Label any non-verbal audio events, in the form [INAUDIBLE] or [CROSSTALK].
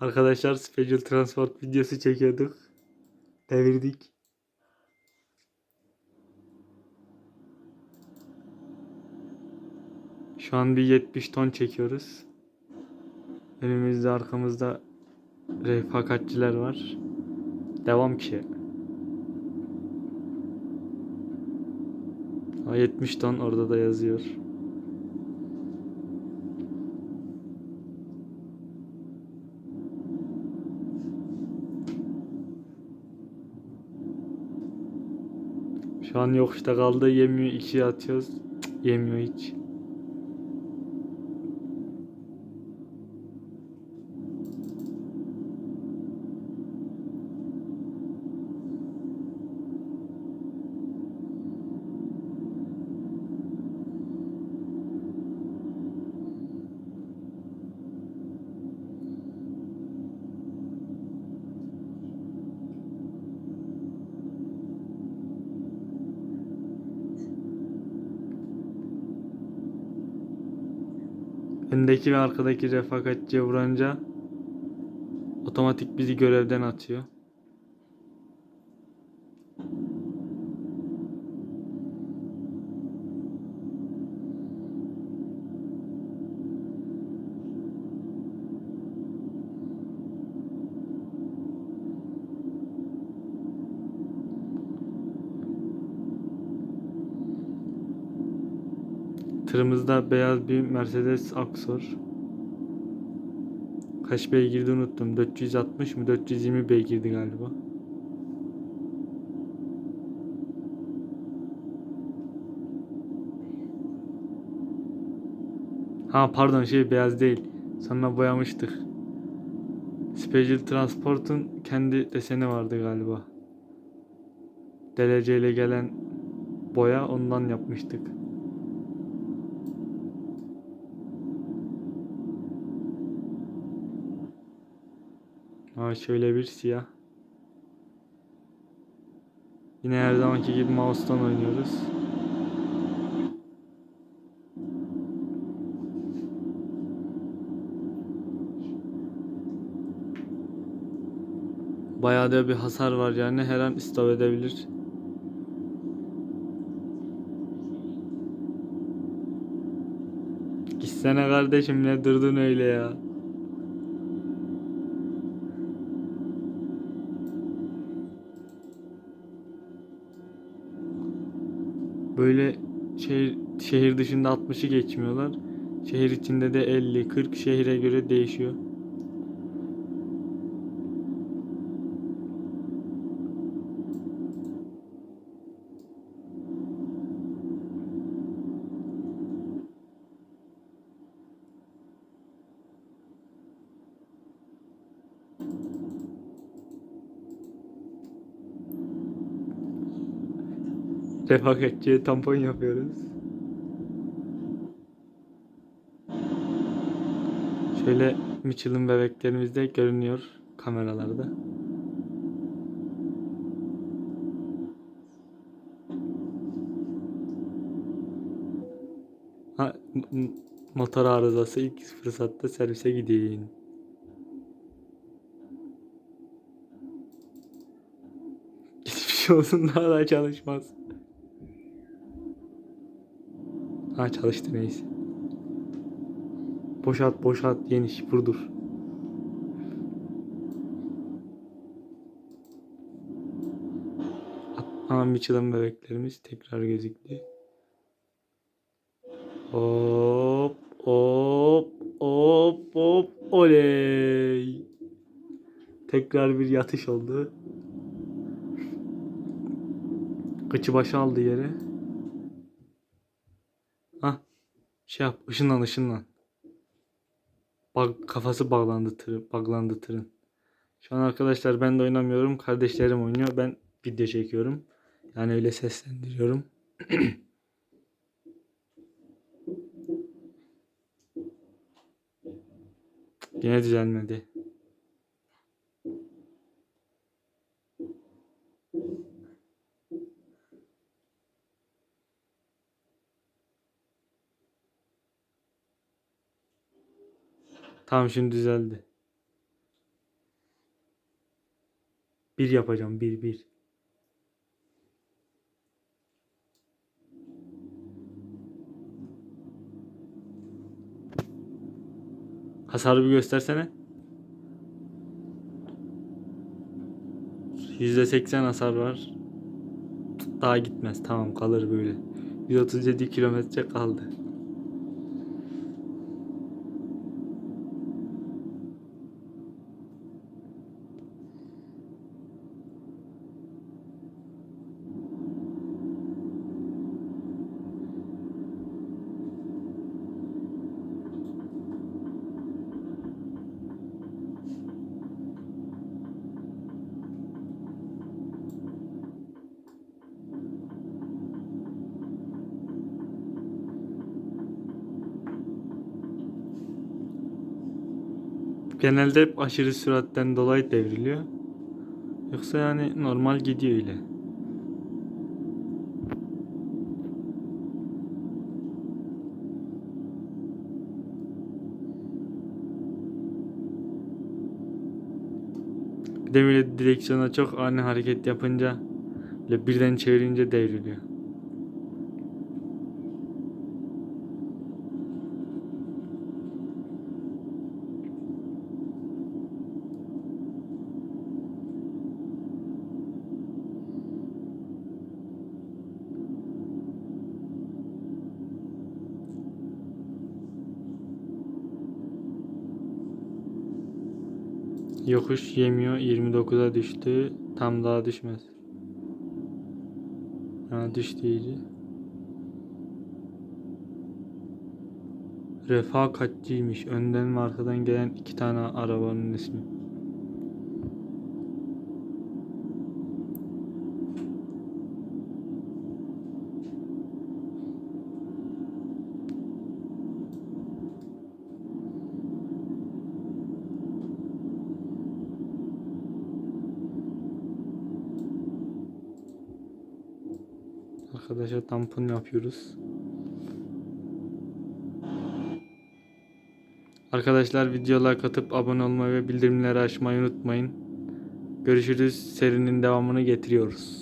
Arkadaşlar Special Transport videosu çekiyorduk. Devirdik. Şu an bir 70 ton çekiyoruz. Önümüzde arkamızda refakatçiler var. Devam ki. Ha, 70 ton orada da yazıyor. Şu an yokuşta kaldı. Yemiyor. ikiye atıyoruz. Cık, yemiyor hiç. Öndeki ve arkadaki refakatçiye vurunca otomatik bizi görevden atıyor. Tırımızda beyaz bir Mercedes Axor. Kaç beygirdi unuttum. 460 mı 420 beygirdi galiba. Ha pardon şey beyaz değil. Sonra boyamıştık. Special Transport'un kendi deseni vardı galiba. İle gelen boya ondan yapmıştık. Ha şöyle bir siyah. Yine her zamanki gibi mouse'tan oynuyoruz. Bayağı da bir hasar var yani her an istop edebilir. Gitsene kardeşim ne durdun öyle ya. Şehir, dışında 60'ı geçmiyorlar. Şehir içinde de 50, 40 şehire göre değişiyor. Refakatçiye tampon yapıyoruz. Şöyle Michelin bebeklerimiz de görünüyor kameralarda. Ha, motor arızası ilk fırsatta servise. Hiçbir şey [LAUGHS] olsun daha da çalışmaz. Ha çalıştı neyse. Boşalt boşalt geniş burdur. Ha Michelin bebeklerimiz tekrar gözüktü. Hop hop hop hop oley. Tekrar bir yatış oldu. Kıçı başı aldı yere. Ah şey yap ışınlan ışınlan. Bak kafası bağlandı tır, bağlandı tırın. Şu an arkadaşlar ben de oynamıyorum. Kardeşlerim oynuyor. Ben video çekiyorum. Yani öyle seslendiriyorum. [CLEARS THROAT] Yine düzelmedi. Tamam şimdi düzeldi. Bir yapacağım. Bir bir. Hasarı bir göstersene. %80 hasar var. Daha gitmez. Tamam kalır böyle. 137 kilometre kaldı. Genelde hep aşırı süratten dolayı devriliyor. Yoksa yani normal gidiyor öyle. Bir de böyle direksiyona çok ani hareket yapınca böyle birden çevirince devriliyor. Yokuş yemiyor 29'a düştü. Tam daha düşmez. Ha düştü iyice. Refakatçiymiş. Önden ve arkadan gelen iki tane arabanın ismi. Arkadaşa tampon yapıyoruz. Arkadaşlar videoya katıp abone olmayı ve bildirimleri açmayı unutmayın. Görüşürüz. Serinin devamını getiriyoruz.